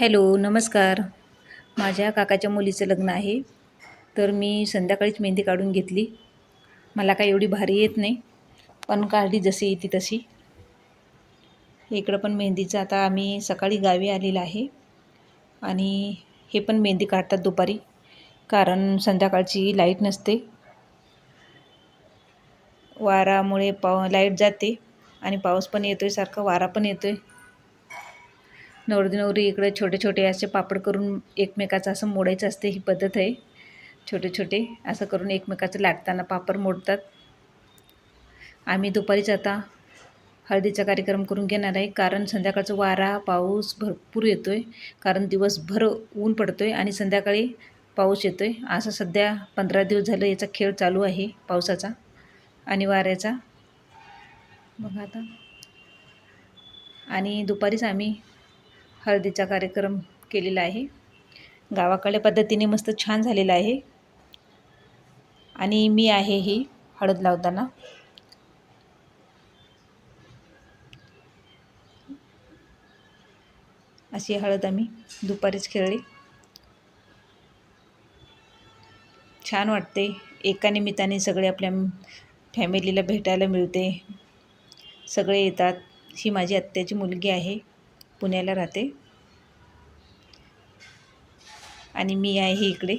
Hello नमस्कार. माझ्या काकाच्या मुलीचं लग्न आहे. तर मी संध्याकाळीच मेहंदी काढून घेतली. मला काय एवढी भारी येत नाही. पण काढली जशी येते तशी. इकडं पण मेहंदीचं आता आम्ही सकाळी गावी आलेलं आहे. आणि हे पण मेहंदी काढतात दुपारी. कारण संध्याकाळची लाइट नसते. वारामुळे पाव लाइट जाते. आणि पाऊस पण येतो आहे सारखा वारा पण येतो आहे नवरी नवरी इकडे छोटे छोटे असे पापड करून एकमेकाचं असं मोडायचं असते ही पद्धत आहे. छोटे छोटे असं करून एकमेकाचं लाटताना पापड मोडतात. आम्ही दुपारीच आता हळदीचा कार्यक्रम करून घेणार आहे कारण संध्याकाळचं वारा पाऊस भरपूर येतो आहे कारण दिवसभर ऊन पडतो आहे आणि संध्याकाळी पाऊस येतो आहे असं सध्या पंधरा दिवस झालं याचा खेळ चालू आहे पावसाचा आणि वाऱ्याचा. बघा आता. आणि दुपारीच आम्ही हळदीचा कार्यक्रम केलेला आहे. गावाकडल्या पद्धतीने मस्त छान झालेला आहे. आणि मी आहे ही हळद लावताना. अशी हळद आम्ही दुपारीच खेळली. छान वाटते. एका निमित्ताने सगळे आपल्या फॅमिलीला भेटायला मिळते. सगळे येतात. ही माझी आत्याची मुलगी आहे. पुण्याला राहते. आणि मी आहे इकडे.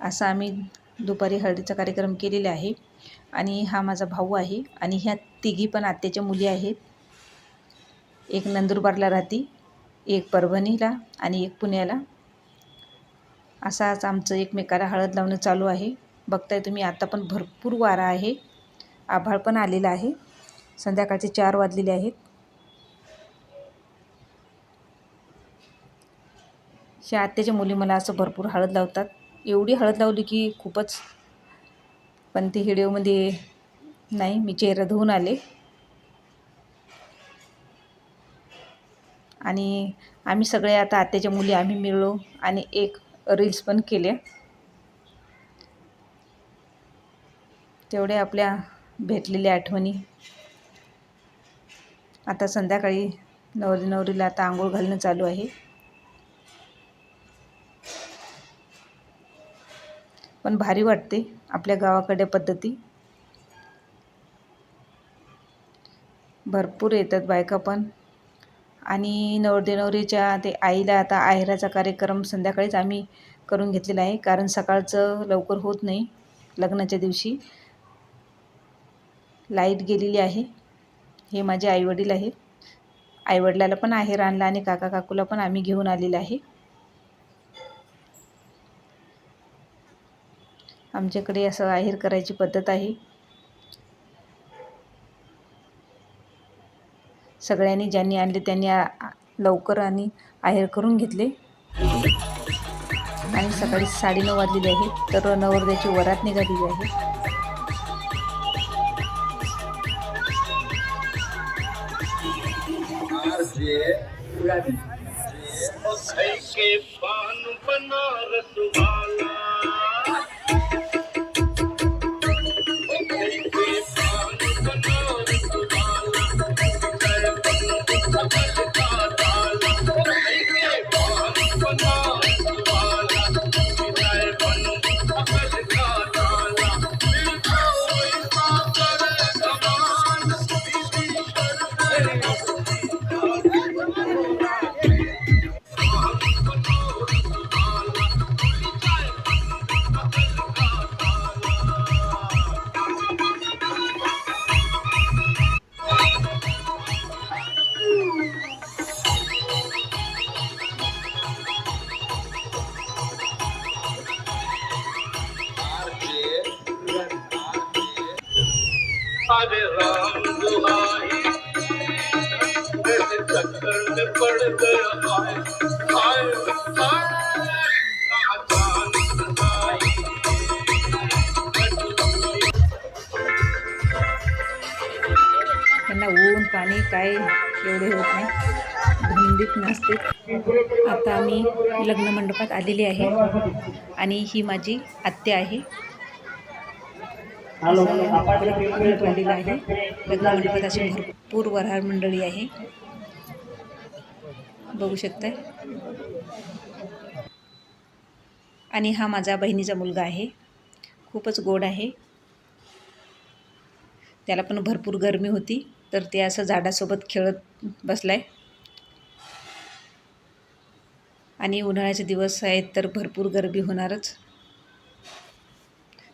असा आम्ही दुपारी हळदीचा कार्यक्रम केलेला आहे. आणि हा माझा भाऊ आहे. आणि ह्या तिघी पण आत्याच्या मुली आहेत. एक नंदुरबारला राहती एक परभणीला आणि एक पुण्याला. असाच आमचं एकमेकाला हळद लावणं चालू आहे. बघताय तुम्ही आता पण भरपूर वारा आहे. आभाळ पण आलेला आहे. संध्याकाळचे चार वाजलेले आहेत. ह्या आत्याच्या मुली मला असं भरपूर हळद लावतात. एवढी हळद लावली की खूपच. पण ती हिडिओमध्ये नाही मी चेहरा धुवून आले. आणि आम्ही सगळे आता आत्याच्या मुली आम्ही मिळलो आणि एक रील्स पण केल्या. तेवढ्या आपल्या भेटलेल्या आठवणी. आता संध्याकाळी नवरी नवरीला आता आंघोळ घालणं चालू आहे. पण भारी वाटते आपल्या गावाकडे पद्धती. भरपूर येतात बायका पण. आणि नवरदेनवरीच्या ते आईला आता आहेराचा कार्यक्रम संध्याकाळीच आम्ही करून घेतलेला आहे. कारण सकाळचं लवकर होत नाही लग्नाच्या दिवशी. लाइट गेलेली आहे. हे माझे आईवडील आहेत. आईवडिलाला पण आहेर आणला आणि काका काकूला पण आम्ही घेऊन आलेलं आहे. आमच्याकडे असं आहेर करायची पद्धत आहे. सगळ्यांनी ज्यांनी आणले त्यांनी लवकर आणि आहेर करून घेतले. आणि सकाळी साडेनऊ वाजलेली आहे तर नवरदेची वरात निघालेली आहे. के पान हरे राम दुहाई चक्कर में पड़ गया हाय हाय हाय ऊन पाणी काय एवढे होत नाही. धुंदीत नसते. आता मी लग्न मंडपात आलेली आहे. आणि ही माझी आत्या आहे. आहे. अशी भरपूर वऱ्हाड मंडळी आहे. बघू शकताय. आणि हा माझा बहिणीचा मुलगा आहे. खूपच गोड आहे. त्याला पण भरपूर गरमी होती तर ते असं झाडासोबत खेळत बसलाय. आणि उन्हाळ्याचे दिवस आहेत तर भरपूर गरमी होणारच.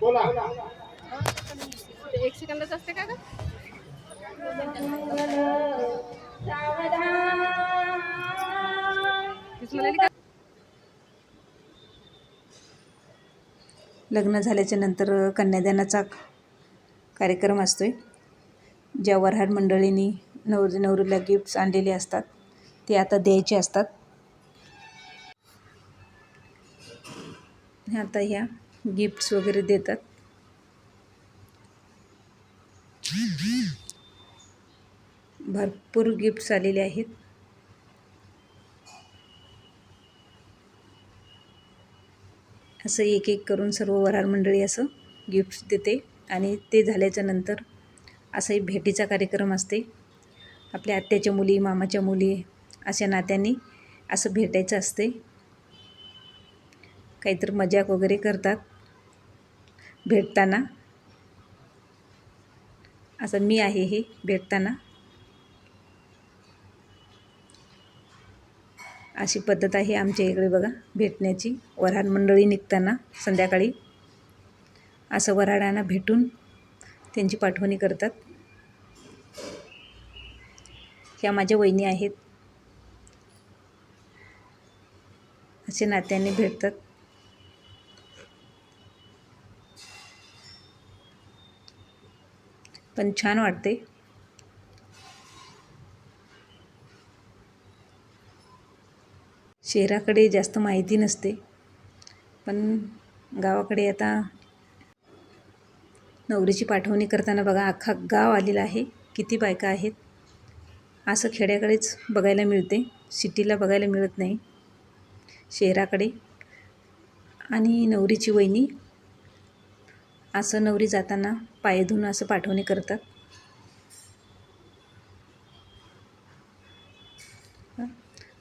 बोला एक सेकंदच असते का म्हणाली लग्न झाल्याच्यानंतर कन्यादानाचा कार्यक्रम असतोय. ज्या वऱ्हाड मंडळींनी नवर नवरीला गिफ्ट्स आणलेले असतात. ते आता द्यायचे असतात. आता ह्या गिफ्ट्स वगैरे देतात. भरपूर गिफ्ट्स आलेले आहेत. असं एक एक करून सर्व वरार मंडळी असं गिफ्ट्स देते आणि ते झाल्याच्यानंतर असाही भेटीचा कार्यक्रम असते. आपल्या आत्याच्या मुली मामाच्या मुली अशा नात्यांनी असं भेटायचं असते काहीतरी मजाक वगैरे करतात भेटताना. असं मी आहे हे भेटताना. अशी पद्धत आहे आमच्या इकडे बघा भेटण्याची. वऱ्हाड मंडळी निघताना संध्याकाळी. असं वऱ्हाडांना भेटून त्यांची पाठवणी करतात. ह्या माझ्या वहिनी आहेत. असे नात्याने भेटतात. पण छान वाटते. शहराकडे जास्त माहिती नसते. पण गावाकडे आता नवरीची पाठवणी करताना बघा अख्खा गाव आलेला आहे. किती बायका आहेत. असं खेड्याकडेच बघायला मिळते. सिटीला बघायला मिळत नाही. शहराकडे आणि नवरीची वहिनी. असं नवरी जाताना पाय धुवून असं पाठवणी करतात.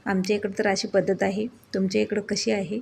आमच्या इकडं तर अशी पद्धत आहे. तुमच्या इकडं कशी आहे?